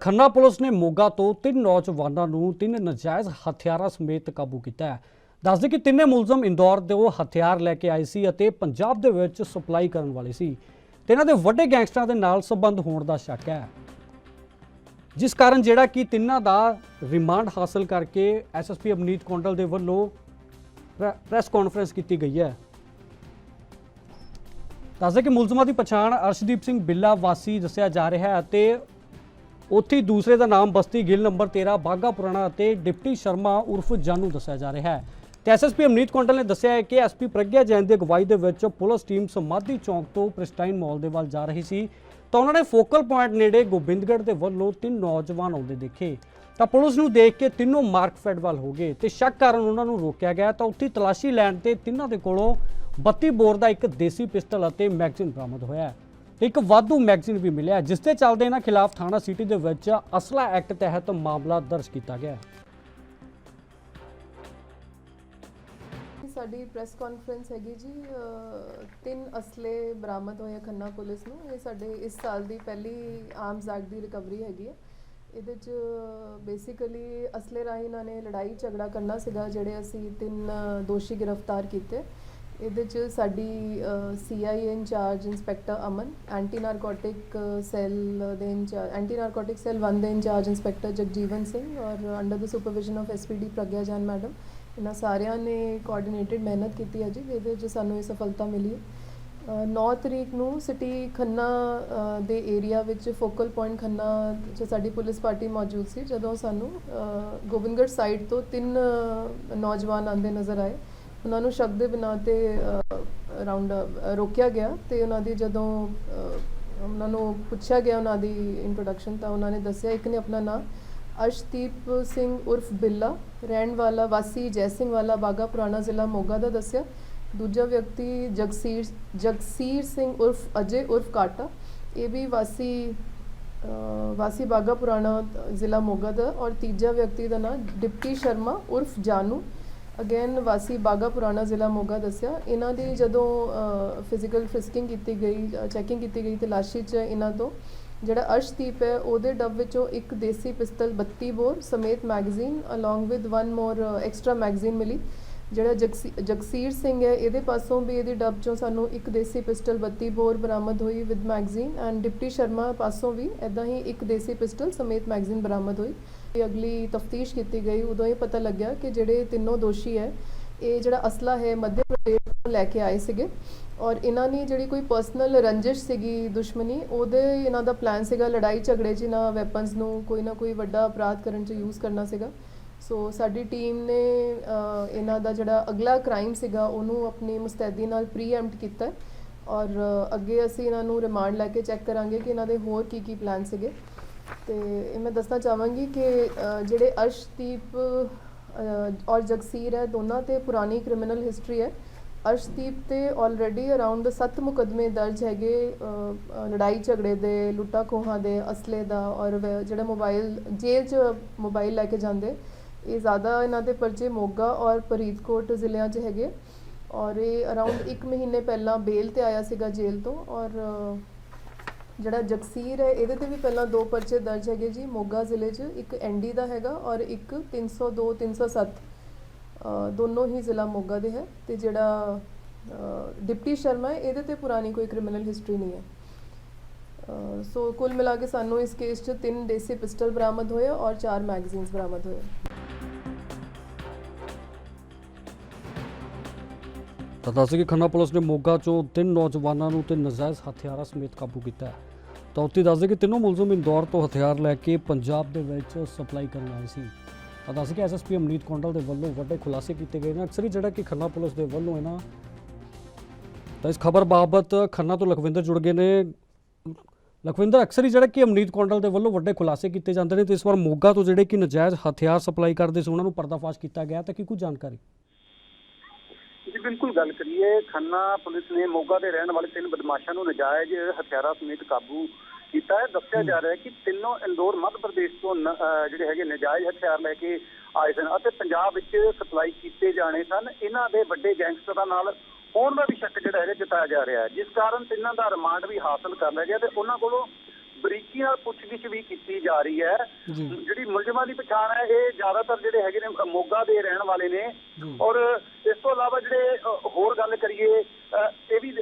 Khanna police ਨੇ ਮੋਗਾ ਤੋਂ ਤਿੰਨ ਨੌਜਵਾਨਾਂ ਨੂੰ ਤਿੰਨ ਨਜਾਇਜ਼ ਹਥਿਆਰਾਂ ਸਮੇਤ ਕਾਬੂ ਕੀਤਾ ਹੈ। ਦੱਸਦੇ ਕਿ ਤਿੰਨੇ ਮੁਲਜ਼ਮ ਇੰਦੌਰ ਦੇ ਉਹ ਹਥਿਆਰ ਲੈ ਕੇ ਆਏ ਸੀ ਅਤੇ ਪੰਜਾਬ ਦੇ ਵਿੱਚ ਸਪਲਾਈ ਕਰਨ ਵਾਲੇ ਸੀ। ਤੇ ਇਹਨਾਂ ਦੇ ਵੱਡੇ ਗੈਂਗਸਟਰਾਂ ਦੇ ਨਾਲ ਸੰਬੰਧ ਹੋਣ ਦਾ ਸ਼ੱਕ ਹੈ। ਜਿਸ ਕਾਰਨ ਜਿਹੜਾ ਕਿ ਤਿੰਨਾਂ ਦਾ ਰਿਮਾਂਡ ਹਾਸਲ ਕਰਕੇ ਐਸਐਸਪੀ ਅਮਨੀਤ ਕੌਂਡਲ ਦੇ ਵੱਲੋਂ ਪ੍ਰੈ- ਪ੍ਰੈਸ ਕਾਨਫਰੰਸ ਕੀਤੀ ਗਈ ਹੈ। ਦੱਸਦੇ ਕਿ ਮੁਲਜ਼ਮਾਂ ਦੀ ਪਛਾਣ ਅਰਸ਼ਦੀਪ ਸਿੰਘ ਬਿੱਲਾ ਵਾਸੀ ਦੱਸਿਆ ਜਾ ਰਿਹਾ ਹੈ ਅਤੇ ਉੱਥੇ ਹੀ ਦੂਸਰੇ ਦਾ ਨਾਮ ਬਸਤੀ ਗਿੱਲ ਨੰਬਰ 13 ਬਾਗਾ ਪੁਰਾਣਾ ਅਤੇ ਡਿਪਟੀ ਸ਼ਰਮਾ ਉਰਫ ਜਾਨੂ ਦੱਸਿਆ ਜਾ ਰਿਹਾ ਹੈ। ਤੇ ਐਸਐਸਪੀ ਅਮਨੀਤ ਕੌਂਡਲ ਨੇ ਦੱਸਿਆ ਹੈ ਕਿ ਐਸਪੀ ਪ੍ਰਗਿਆ ਜੈਨ ਦੀ ਅਗਵਾਈ ਦੇ ਵਿੱਚ ਪੁਲਿਸ ਟੀਮ ਸਮਾਧੀ ਚੌਂਕ ਤੋਂ ਪ੍ਰਿਸਟਾਈਨ ਮਾਲ ਦੇ ਵੱਲ ਜਾ ਰਹੀ ਸੀ। ਤਾਂ ਉਹਨਾਂ ਨੇ ਫੋਕਲ ਪੁਆਇੰਟ ਨੇੜੇ ਗੋਬਿੰਦਗੜ੍ਹ ਦੇ ਵੱਲੋਂ ਤਿੰਨ ਨੌਜਵਾਨ ਆਉਂਦੇ ਦੇਖੇ। ਤਾਂ ਪੁਲਿਸ ਨੂੰ ਦੇਖ ਕੇ ਤਿੰਨੋਂ ਮਾਰਕਫੈਡ ਵੱਲ ਹੋ ਗਏ ਤੇ ਸ਼ੱਕ ਕਾਰਨ ਉਹਨਾਂ ਨੂੰ ਰੋਕਿਆ ਗਿਆ। ਤਾਂ ਉੱਥੇ ਤਲਾਸ਼ੀ ਲੈਣ ਤੇ ਤਿੰਨਾਂ ਦੇ ਕੋਲੋਂ 32 ਬੋਰ ਦਾ ਇੱਕ ਦੇਸੀ ਪਿਸਟਲ ਅਤੇ ਮੈਗਜ਼ੀਨ ਬਰਾਮਦ ਹੋਇਆ ਹੈ। ਇੱਕ ਵਾਧੂ ਮੈਗਜ਼ੀਨ ਵੀ ਮਿਲਿਆ, ਜਿਸ ਦੇ ਚੱਲਦੇ ਇਹਨਾਂ ਖਿਲਾਫ ਥਾਣਾ ਸਿਟੀ ਦੇ ਵਿੱਚ ਅਸਲਾ ਐਕਟ ਤਹਿਤ ਮਾਮਲਾ ਦਰਜ ਕੀਤਾ ਗਿਆ। ਹੈ ਸਾਡੀ ਪ੍ਰੈਸ ਕਾਨਫਰੰਸ ਹੈਗੀ ਜੀ ਤਿੰਨ ਅਸਲੇ ਬਰਾਮਦ ਹੋਏ ਖੰਨਾ ਪੁਲਿਸ ਨੂੰ। ਇਹ ਸਾਡੇ ਇਸ ਸਾਲ ਦੀ ਪਹਿਲੀ ਆਰਮਸ ਐਕਟ ਦੀ ਰਿਕਵਰੀ ਹੈਗੀ ਹੈ ਇਹਦੇ ਚ ਬੇਸਿਕਲੀ ਅਸਲੇ ਰਾਹੀਂ ਇਹਨਾਂ ਨੇ ਲੜਾਈ ਝਗੜਾ ਕਰਨਾ ਸੀਗਾ, ਜਿਹੜੇ ਅਸੀਂ ਤਿੰਨ ਦੋਸ਼ੀ ਗ੍ਰਿਫਤਾਰ ਕੀਤੇ। ਇਹਦੇ ਚ ਸਾਡੀ CIA incharge inspector Aman anti narcotic cell ਦੇ ਇੰਚਾਰਜ ਐਂਟੀ ਨਾਰਕੋਟਿਕ ਸੈੱਲ 1 ਦੇ ਇੰਚਾਰਜ ਇੰਸਪੈਕਟਰ ਜਗਜੀਵਨ ਸਿੰਘ ਔਰ under the supervision of SPD Pragya Jaan madam, ਇਹਨਾਂ ਸਾਰਿਆਂ ਨੇ ਕੋਆਰਡੀਨੇਟਡ ਮਿਹਨਤ ਕੀਤੀ ਹੈ ਜੀ ਜਿਹਦੇ ਵਿੱਚ ਸਾਨੂੰ ਇਹ ਸਫਲਤਾ ਮਿਲੀ ਹੈ। 9 ਤਰੀਕ ਨੂੰ ਸਿਟੀ ਖੰਨਾ ਦੇ ਏਰੀਆ ਵਿੱਚ ਫੋਕਲ ਪੁਆਇੰਟ ਖੰਨਾ 'ਚ ਸਾਡੀ ਪੁਲਿਸ ਪਾਰਟੀ ਮੌਜੂਦ ਸੀ, ਜਦੋਂ ਸਾਨੂੰ ਗੋਬਿੰਦਗੜ੍ਹ ਸਾਈਡ ਤੋਂ ਤਿੰਨ ਨੌਜਵਾਨ ਆਂਦੇ ਨਜ਼ਰ ਆਏ। ਉਹਨਾਂ ਨੂੰ ਸ਼ਬਦ ਦੇ ਬਿਨਾਂ ਤੇ ਅਰਾਊਂਡ ਰੋਕਿਆ ਗਿਆ ਤੇ ਉਹਨਾਂ ਦੀ ਜਦੋਂ ਉਹਨਾਂ ਨੂੰ ਪੁੱਛਿਆ ਗਿਆ ਉਹਨਾਂ ਦੀ ਇੰਟਰੋਡਕਸ਼ਨ ਤਾਂ ਉਹਨਾਂ ਨੇ ਦੱਸਿਆ ਇੱਕ ਨੇ ਆਪਣਾ ਨਾਮ ਅਰਸ਼ਦੀਪ ਸਿੰਘ ਉਰਫ ਬਿੱਲਾ, ਰਹਿਣ ਵਾਲਾ ਵਾਸੀ ਜੈ ਸਿੰਘ ਵਾਲਾ ਬਾਗਾ, ਪੁਰਾਣਾ ਜ਼ਿਲ੍ਹਾ ਮੋਗਾ ਦਾ ਦੱਸਿਆ। ਦੂਜਾ ਵਿਅਕਤੀ ਜਗਸੀਰ ਜਗਸੀਰ ਸਿੰਘ ਉਰਫ ਅਜੇ ਉਰਫ ਕਾਟਾ, ਇਹ ਵੀ ਵਾਸੀ ਵਾਸੀ ਬਾਗਾ, ਪੁਰਾਣਾ ਜ਼ਿਲ੍ਹਾ ਮੋਗਾ ਦਾ। ਔਰ ਤੀਜਾ ਵਿਅਕਤੀ ਦਾ ਨਾਮ ਡਿਪਟੀ ਸ਼ਰਮਾ ਉਰਫ ਜਾਨੂ ਅਗੇਨ ਵਾਸੀ ਬਾਗਾ ਪੁਰਾਣਾ ਜ਼ਿਲ੍ਹਾ ਮੋਗਾ ਦੱਸਿਆ, ਇਹਨਾਂ ਦੀ ਜਦੋਂ ਫਿਜ਼ੀਕਲ ਫਿਸਕਿੰਗ ਕੀਤੀ ਗਈ ਚੈਕਿੰਗ ਕੀਤੀ ਗਈ ਤਲਾਸ਼ੀ 'ਚ ਇਹਨਾਂ ਤੋਂ ਜਿਹੜਾ ਅਰਸ਼ਦੀਪ ਹੈ, ਉਹਦੇ ਡੱਬ ਵਿੱਚੋਂ ਇੱਕ ਦੇਸੀ ਪਿਸਤਲ 32 ਬੋਰ ਸਮੇਤ magazine along with one more extra magazine ਮਿਲੀ, ਜਿਹੜਾ ਜਗਸੀ- ਜਗਸੀਰ ਸਿੰਘ ਹੈ, ਇਹਦੇ ਪਾਸੋਂ ਵੀ ਇਹਦੀ ਡੱਬ ਚੋਂ ਸਾਨੂੰ ਇੱਕ ਦੇਸੀ ਪਿਸਟਲ 32 ਬੋਰ ਬਰਾਮਦ ਹੋਈ with magazine and deputy Sharma ਪਾਸੋਂ ਵੀ ਐਦਾਂ ਹੀ ਇੱਕ ਦੇਸੀ ਪਿਸਟਲ ਸਮੇਤ ਮੈਗਜ਼ੀਨ ਬਰਾਮਦ ਹੋਈ। ਅਗਲੀ ਤਫਤੀਸ਼ ਕੀਤੀ ਗਈ, ਉਦੋਂ ਇਹ ਪਤਾ ਲੱਗਿਆ ਕਿ ਜਿਹੜੇ ਤਿੰਨੋਂ ਦੋਸ਼ੀ ਹੈ, ਇਹ ਜਿਹੜਾ ਅਸਲਾ ਹੈ ਮੱਧ ਪ੍ਰਦੇਸ਼ ਤੋਂ ਲੈ ਕੇ ਆਏ ਸੀਗੇ ਔਰ ਇਹਨਾਂ ਨੇ ਜਿਹੜੀ ਕੋਈ ਪਰਸਨਲ ਰੰਜਿਸ਼ ਸੀਗੀ ਦੁਸ਼ਮਣੀ, ਉਹਦੇ ਇਹਨਾਂ ਦਾ ਪਲਾਨ ਸੀਗਾ ਲੜਾਈ ਝਗੜੇ 'ਚ ਇਹਨਾਂ ਵੈਪਨਸ ਨੂੰ ਕੋਈ ਨਾ ਕੋਈ ਵੱਡਾ ਅਪਰਾਧ ਕਰਨ 'ਚ ਯੂਜ਼ ਕਰਨਾ ਸੀਗਾ। ਸੋ ਸਾਡੀ ਟੀਮ ਨੇ ਇਹਨਾਂ ਦਾ ਜਿਹੜਾ ਅਗਲਾ ਕ੍ਰਾਈਮ ਸੀਗਾ, ਉਹਨੂੰ ਆਪਣੀ ਮੁਸਤੈਦੀ ਨਾਲ ਪ੍ਰੀਐਮਪਟ ਕੀਤਾ ਔਰ ਅੱਗੇ ਅਸੀਂ ਇਹਨਾਂ ਨੂੰ ਰਿਮਾਂਡ ਲੈ ਕੇ ਚੈੱਕ ਕਰਾਂਗੇ ਕਿ ਇਹਨਾਂ ਦੇ ਹੋਰ ਕੀ ਕੀ ਪਲਾਨ ਸੀਗੇ। ਤੇ ਇਹ ਮੈਂ ਦੱਸਣਾ ਚਾਹਾਂਗੀ ਕਿ ਜਿਹੜੇ ਅਰਸ਼ਦੀਪ ਔਰ ਜਗਸੀਰ ਹੈ, ਦੋਨਾਂ ਤੇ ਪੁਰਾਣੀ ਕ੍ਰਿਮੀਨਲ ਹਿਸਟਰੀ ਹੈ। ਅਰਸ਼ਦੀਪ ਤੇ ਆਲਰੇਡੀ ਅਰਾਊਂਡ 7 ਮੁਕਦਮੇ ਦਰਜ ਹੈਗੇ ਲੜਾਈ ਝਗੜੇ ਦੇ, ਲੁੱਟਾ ਖੋਹਾਂ ਦੇ, ਅਸਲੇ ਦਾ, ਔਰ ਜਿਹੜਾ ਮੋਬਾਈਲ, ਜੇਲ੍ਹ 'ਚ ਮੋਬਾਈਲ ਲੈ ਕੇ ਜਾਂਦੇ, ਇਹ ਜ਼ਿਆਦਾ ਇਹਨਾਂ ਦੇ ਪਰਚੇ ਮੋਗਾ ਔਰ ਫਰੀਦਕੋਟ ਜ਼ਿਲ੍ਹਿਆਂ 'ਚ ਹੈਗੇ। ਔਰ ਇਹ ਅਰਾਊਂਡ 1 ਮਹੀਨੇ ਪਹਿਲਾਂ ਬੇਲ ਤੇ ਆਇਆ ਸੀਗਾ ਜੇਲ੍ਹ ਤੋਂ, ਔਰ ਜਿਹੜਾ ਜਗਸੀਰ ਹੈ ਇਹਦੇ ਤੇ ਵੀ ਪਹਿਲਾਂ ਦੋ ਪਰਚੇ ਦਰਜ ਹੈਗੇ ਜੀ। ਮੋਗਾ ਜ਼ਿਲ੍ਹੇ 'ਚ ਇੱਕ ਐਨਡੀ ਦਾ ਹੈਗਾ ਔਰ ਇੱਕ 302 307 ਅ, ਦੋਨੋਂ ਹੀ ਜ਼ਿਲ੍ਹਾ ਮੋਗਾ ਦੇ ਹੈ ਤੇ ਜਿਹੜਾ ਡਿਪਟੀ ਸ਼ਰਮਾ ਹੈ ਇਹਦੇ ਤੇ ਪੁਰਾਣੀ ਕੋਈ ਕ੍ਰਿਮੀਨਲ ਹਿਸਟਰੀ ਨਹੀਂ ਹੈ। ਸੋ ਕੁੱਲ ਮਿਲਾ ਕੇ ਸਾਨੂੰ ਇਸ ਕੇਸ 'ਚ ਤਿੰਨ ਦੇਸੀ ਪਿਸਟਲ ਬਰਾਮਦ ਹੋਏ ਔਰ ਚਾਰ ਮੈਗਜ਼ੀਨਸ ਬਰਾਮਦ ਹੋਏ। ਤਾਂ ਦੱਸ ਕਿ ਖੰਨਾ ਪੁਲਿਸ ਨੇ ਮੋਗਾ ਚੋਂ ਤਿੰਨ ਨੌਜਵਾਨਾਂ ਨੂੰ ਤੇ ਨਜਾਇਜ਼ ਹਥਿਆਰਾਂ ਸਮੇਤ ਕਾਬੂ ਕੀਤਾ ਹੈ। ਤਾਂ ਉੱਥੇ ਦੱਸਦੇ ਕਿ ਤਿੰਨੋਂ ਮੁਲਜ਼ਮ ਇੰਦੌਰ ਤੋਂ ਹਥਿਆਰ ਲੈ ਕੇ ਪੰਜਾਬ ਦੇ ਵਿੱਚ ਸਪਲਾਈ ਕਰਨ ਆਏ ਸੀ। ਤਾਂ ਦੱਸ ਕਿ ਐਸਐਸਪੀ ਅਮਨੀਤ ਕੌਂਡਲ ਦੇ ਵੱਲੋਂ ਵੱਡੇ ਖੁਲਾਸੇ ਕੀਤੇ ਗਏ ਨੇ। ਅਕਸਰ ਹੀ ਜਿਹੜਾ ਕਿ ਖੰਨਾ ਪੁਲਿਸ ਦੇ ਵੱਲੋਂ ਹੈ ਨਾ ਤਾਂ ਇਸ ਖਬਰ ਬਾਬਤ ਖੰਨਾ ਤੋਂ ਲਖਵਿੰਦਰ ਜੁੜ ਗਏ ਨੇ। ਲਖਵਿੰਦਰ, ਅਕਸਰ ਹੀ ਜਿਹੜਾ ਕਿ ਅਮਨੀਤ ਕੌਂਡਲ ਦੇ ਵੱਲੋਂ ਵੱਡੇ ਖੁਲਾਸੇ ਕੀਤੇ ਜਾਂਦੇ ਨੇ ਤੇ ਇਸ ਵਾਰ ਮੋਗਾ ਤੋਂ ਜਿਹੜੇ ਕਿ ਨਜਾਇਜ਼ ਹਥਿਆਰ ਸਪਲਾਈ ਕਰਦੇ ਸੀ, ਉਹਨਾਂ ਨੂੰ ਪਰਦਾਫਾਸ਼ ਕੀਤਾ ਗਿਆ ਤਾਂ ਕੀ ਕੁਝ ਜਾਣਕਾਰੀ? ਬਿਲਕੁਲ ਗੱਲ ਕਰੀਏ ਖੰਨਾ ਪੁਲਿਸ ਨੇ ਮੋਗਾ ਦੇ ਰਹਿਣ ਵਾਲੇ ਤਿੰਨ ਬਦਮਾਸ਼ਾਂ ਨੂੰ ਨਜਾਇਜ਼ ਹਥਿਆਰਾਂ ਸਮੇਤ ਕਾਬੂ ਕੀਤਾ ਹੈ। ਦੱਸਿਆ ਜਾ ਰਿਹਾ ਹੈ ਕਿ ਤਿੰਨੋਂ ਇੰਦੌਰ ਮੱਧ ਪ੍ਰਦੇਸ਼ ਤੋਂ ਜਿਹੜੇ ਹੈਗੇ ਨਜਾਇਜ਼ ਹਥਿਆਰ ਲੈ ਕੇ ਆਏ ਸਨ ਅਤੇ ਪੰਜਾਬ ਵਿੱਚ ਸਪਲਾਈ ਕੀਤੇ ਜਾਣੇ ਸਨ। ਇਹਨਾਂ ਦੇ ਵੱਡੇ ਗੈਂਗਸਟਰਾਂ ਨਾਲ ਹੋਣ ਦਾ ਵੀ ਸ਼ੱਕ ਜਿਹੜਾ ਹੈਗਾ ਜਤਾਇਆ ਜਾ ਰਿਹਾ ਹੈ। ਜਿਸ ਕਾਰਨ ਤਿੰਨਾਂ ਦਾ ਰਿਮਾਂਡ ਵੀ ਹਾਸਲ ਕਰ ਲਿਆ ਗਿਆ ਤੇ ਉਹਨਾਂ ਕੋਲੋਂ ਬਰੀਕੀ ਨਾਲ ਪੁੱਛਗਿੱਛ ਵੀ ਕੀਤੀ ਜਾ ਰਹੀ ਹੈ। ਜਿਹੜੀ ਮੁਲਜ਼ਮਾਂ ਦੀ ਪਛਾਣ ਹੈ ਇਹ ਜ਼ਿਆਦਾਤਰ ਜਿਹੜੇ ਹੈਗੇ ਨੇ ਮੋਗਾ ਦੇ ਰਹਿਣ ਵਾਲੇ ਨੇ। ਔਰ ਇਸ ਤੋਂ ਇਲਾਵਾ ਜਿਹੜੇ ਹੋਰ ਗੱਲ ਕਰੀਏ ਇਹ ਵੀ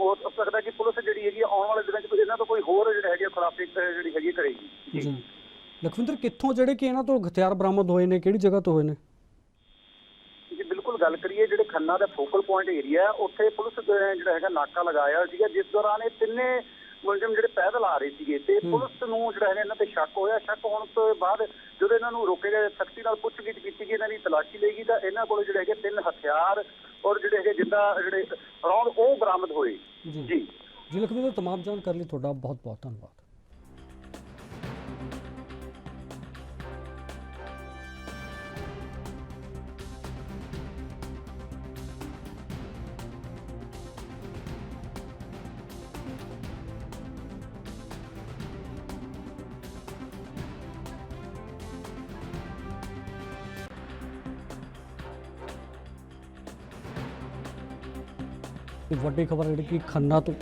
ਹੋ ਸਕਦਾ ਕਿ ਪੁਲਿਸ ਜਿਹੜੀ ਹੈਗੀ ਆਉਣ ਵਾਲੇ ਦਿਨਾਂ 'ਚ ਕੋਈ ਇਹਨਾਂ ਤੋਂ ਕੋਈ ਹੋਰ ਜਿਹੜੇ ਹੈਗੇ ਖੁਲਾਸੇ ਜਿਹੜੀ ਹੈਗੀ ਕਰੇਗੀ। ਜੀ। ਲਖਵਿੰਦਰ ਕਿੱਥੋਂ ਜਿਹੜੇ ਕਿ ਇਹਨਾਂ ਤੋਂ ਹਥਿਆਰ ਬਰਾਮਦ ਹੋਏ ਨੇ ਕਿਹੜੀ ਜਗ੍ਹਾ ਤੋਂ ਹੋਏ ਨੇ? ਜੀ ਬਿਲਕੁਲ ਗੱਲ ਕਰੀਏ ਜਿਹੜੇ ਖੰਨਾ ਦਾ ਫੋਕਲ ਪੁਆਇੰਟ ਏਰੀਆ ਉੱਥੇ ਪੁਲਿਸ ਜਿਹੜਾ ਹੈਗਾ ਨਾਕਾ ਲਗਾਇਆ ਸੀਗਾ ਜਿਸ ਦੌਰਾਨ ਇਹ ਤਿੰਨੇ ਮੁਲਜ਼ਮ ਜਿਹੜੇ ਪੈਦਲ ਆ ਰਹੇ ਸੀਗੇ ਤੇ ਪੁਲਿਸ ਨੂੰ ਜਿਹੜਾ ਹੈਗਾ ਇਹਨਾਂ ਤੇ ਸ਼ੱਕ ਹੋਇਆ। ਸ਼ੱਕ ਹੋਣ ਤੋਂ ਬਾਅਦ ਜਦੋਂ ਇਹਨਾਂ ਨੂੰ ਰੋਕੇ ਗਏ ਸਖਤੀ ਨਾਲ ਪੁੱਛਗਿੱਛ ਕੀਤੀ ਗਈ ਇਹਨਾਂ ਦੀ ਤਲਾਸ਼ੀ ਲਈ ਗਈ ਤਾਂ ਇਹਨਾਂ ਕੋਲ ਜਿਹੜੇ ਹੈਗੇ ਤਿੰਨ ਹਥਿਆਰ ਔਰ ਜਿਹੜੇ ਹੈਗੇ ਜਿੱਦਾਂ ਜਿਹੜੇ ਰੌਂਦ ਉਹ ਬਰਾਮਦ ਹੋਏ। ਜੀ। ਜੀ। ਜੀ ਲਖਵਿੰਦਰ ਤਮਾਮ ਜਾਣਕਾਰੀ ਲਈ ਤੁਹਾਡਾ ਬਹੁਤ ਬਹੁਤ ਧੰਨਵਾਦ। ਵੱਡੀ ਖਬਰ ਜਿਹੜੀ ਕਿ ਖੰਨਾ ਤੋਂ